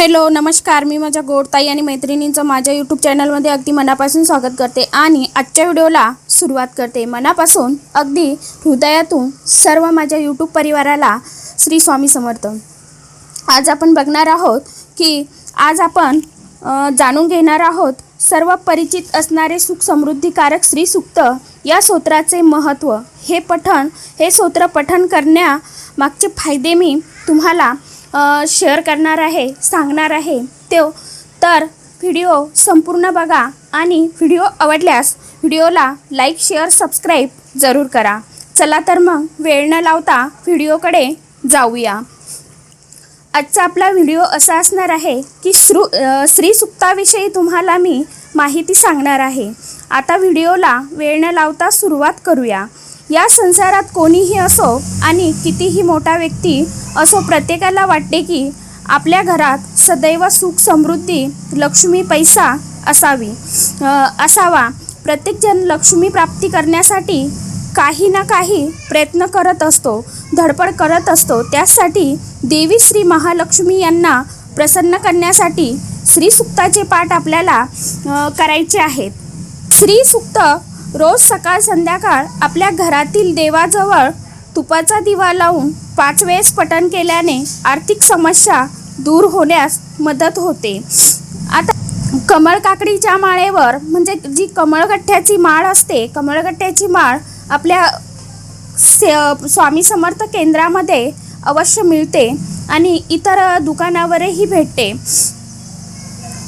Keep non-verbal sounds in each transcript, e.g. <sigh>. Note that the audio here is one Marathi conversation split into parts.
हॅलो नमस्कार. मी माझ्या गोडताई आणि मैत्रिणींचं माझ्या यूट्यूब चॅनलमध्ये अगदी मनापासून स्वागत करते आणि आजच्या व्हिडिओला सुरुवात करते. मनापासून अगदी हृदयातून सर्व माझ्या यूट्यूब परिवाराला श्री स्वामी समर्थ. आज आपण बघणार आहोत की आज आपण जाणून घेणार आहोत सर्व परिचित असणारे सुख समृद्धिकारक श्री सुक्त या स्तोत्राचे महत्त्व हे पठण हे स्तोत्र पठण करण्यामागचे फायदे मी तुम्हाला शेअर करणार आहे सांगणार आहे ते. तर व्हिडिओ संपूर्ण बघा आणि व्हिडिओ आवडल्यास व्हिडिओला लाईक शेअर सबस्क्राईब जरूर करा. चला तर मग वेळ न लावता व्हिडिओकडे जाऊया. आजचा आपला व्हिडिओ असा असणार आहे की श्रु अ, श्री सुक्ताविषयी तुम्हाला मी माहिती सांगणार आहे. आता व्हिडिओला वेळ न लावता सुरुवात करूया. या संसारात कोणीही असो आणि कितीही मोठा व्यक्ती असो प्रत्येकाला वाटते की आपल्या घरात सदैव सुख समृद्धी लक्ष्मी पैसा असावी. असावा. प्रत्येकजण लक्ष्मी प्राप्ती करण्यासाठी काही ना काही प्रयत्न करत असतो धडपड करत असतो. त्यासाठी देवी श्री महालक्ष्मी यांना प्रसन्न करण्यासाठी श्री सुक्ताचे पाठ आपल्याला करायचे आहेत. श्री सुक्त रोज सकाळ संध्याकाळ आपल्या घरातील देवाजवळ तुपाचा दिवा लावून पाच वेळेस पठण केल्याने आर्थिक समस्या दूर होण्यास मदत होते. आता कमळ काकडीच्या माळेवर म्हणजे जी कमळगठ्ठ्याची माळ असते कमळगठ्ठ्याची माळ आपल्या से- स्वामी समर्थ केंद्रामध्ये अवश्य मिळते आणि इतर दुकानावरही भेटते.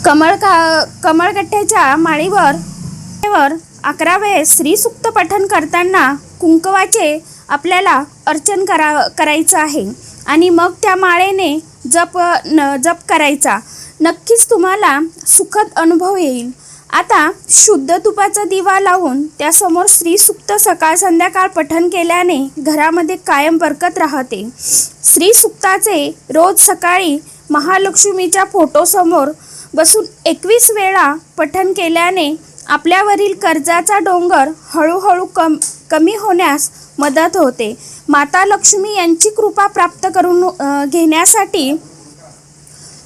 कमळ का कमळगठ्ठ्याच्या माळीवर अकरा वेळेस श्रीसुक्त पठन करताना कुंकवाचे आपल्याला अर्चन करा करायचं आहे. आणि मग त्या माळेने जप न जप करायचा. नक्कीच तुम्हाला सुखद अनुभव येईल. आता शुद्ध तुपाचा दिवा लावून त्यासमोर श्रीसुक्त सकाळ संध्याकाळ पठन केल्याने घरामध्ये कायम बरकत राहते. श्रीसुक्ताचे रोज सकाळी महालक्ष्मीच्या फोटोसमोर बसून एकवीस वेळा पठन केल्याने आपल्यावरील कर्जाचा डोंगर हळूहळू कम कमी होण्यास मदत होते. माता लक्ष्मी यांची कृपा प्राप्त करून घेण्यासाठी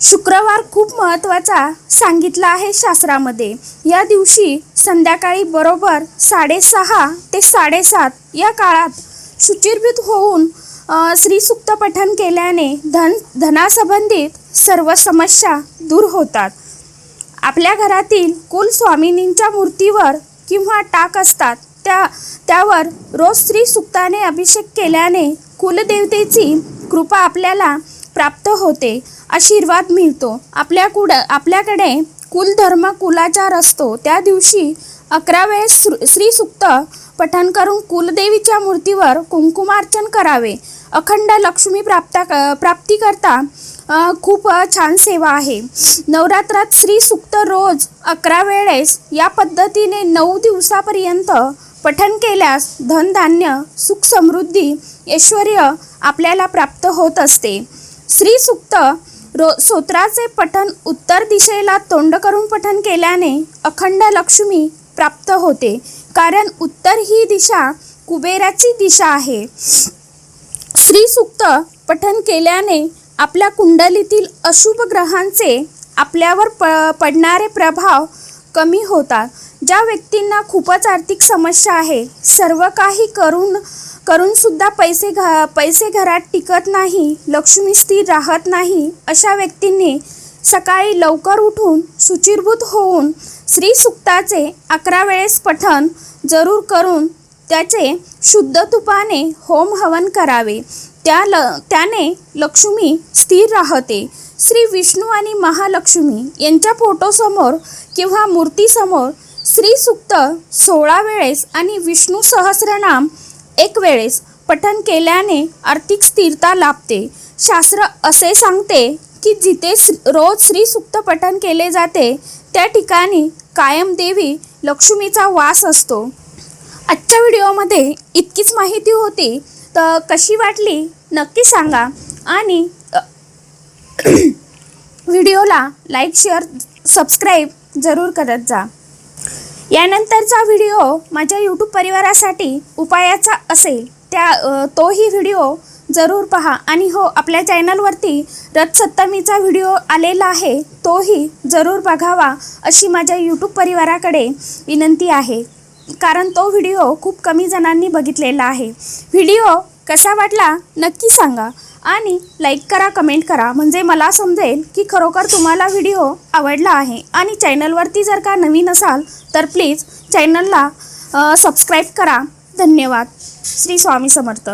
शुक्रवार खूप महत्त्वाचा सांगितला आहे शास्त्रामध्ये. या दिवशी संध्याकाळी बरोबर साडेसहा ते साडेसात या काळात शुचिर्भूत होऊन अ, श्रीसुक्त पठन केल्याने धन धनासंबंधित सर्व समस्या दूर होतात. आपल्या घरातील कुलस्वामिनींच्या मूर्तीवर किंवा टाक असतात. त्या त्यावर रोज स्त्री सुक्ताने अभिषेक केल्याने कुलदेवतेची कृपा आपल्याला प्राप्त होते आशीर्वाद मिळतो. आपल्या कुड आपल्याकडे कुलधर्म कुलाचार असतो. त्या दिवशी अकरा वेळेस श्रीसुक्त पठण करून कुलदेवीच्या मूर्तीवर कुंकुमार्चन करावे. अखंड लक्ष्मी प्राप्ता प्राप्तीकरता खूप छान सेवा आहे. नवरात्रात श्री सुक्त रोज अकरा वेळेस या पद्धतीने नऊ दिवसापर्यंत पठण केल्यास धनधान्य सुख समृद्धी ऐश्वर आपल्याला प्राप्त होत असते. श्री सुक्त रो सोत्राचे पठण उत्तर दिशेला तोंड करून पठण केल्याने अखंड लक्ष्मी प्राप्त होते. कारण उत्तर ही दिशा कुबेराची दिशा आहे. श्री सुक्त केल्याने आपल्या कुंडलीतील अशुभ ग्रहांचे आपल्यावर प पडणारे प्रभाव कमी होतात. ज्या व्यक्तींना खूपच आर्थिक समस्या आहे सर्व काही करून करूनसुद्धा पैसे घ पैसे घरात टिकत नाही लक्ष्मी स्थिर राहत नाही अशा व्यक्तींनी सकाळी लवकर उठून शुचिर्भूत होऊन श्री सुक्ताचे अकरा वेळेस पठण जरूर करून त्याचे शुद्ध तुपाने होम हवन करावे. त्या ल त्याने लक्ष्मी स्थिर राहते. श्री विष्णू आणि महालक्ष्मी यांच्या फोटोसमोर किंवा मूर्तीसमोर श्री सुक्त सोळा वेळेस आणि विष्णू सहस्रनाम एक वेळेस पठन केल्याने आर्थिक स्थिरता लाभते. शास्त्र असे सांगते की जिथे रोज श्री सुक्त पठण केले जाते त्या ठिकाणी कायम देवी लक्ष्मीचा वास असतो. आजच्या व्हिडिओमध्ये इतकीच माहिती होती तर कशी वाटली नक्की सांगा. आणि <clears throat> व्हिडिओला लाईक शेअर सबस्क्राईब जरूर करत जा. यानंतरचा व्हिडिओ माझ्या यूट्यूब परिवारासाठी उपायाचा असेल त्या तोही व्हिडिओ जरूर पहा. आणि हो आपल्या चॅनलवरती रथसप्तमीचा व्हिडिओ आलेला आहे तोही जरूर बघावा अशी माझ्या यूट्यूब परिवाराकडे विनंती आहे. कारण तो व्हिडिओ खूप कमी जणांनी बघितलेला आहे. व्हिडिओ कसा वाटला नक्की सांगा आणि लाईक करा कमेंट करा. म्हणजे मला समजेल की खरोखर तुम्हाला व्हिडिओ आवडला आहे. आणि चॅनलवरती जर का नवीन असाल तर प्लीज चॅनलला सबस्क्राईब करा. धन्यवाद. श्री स्वामी समर्थ.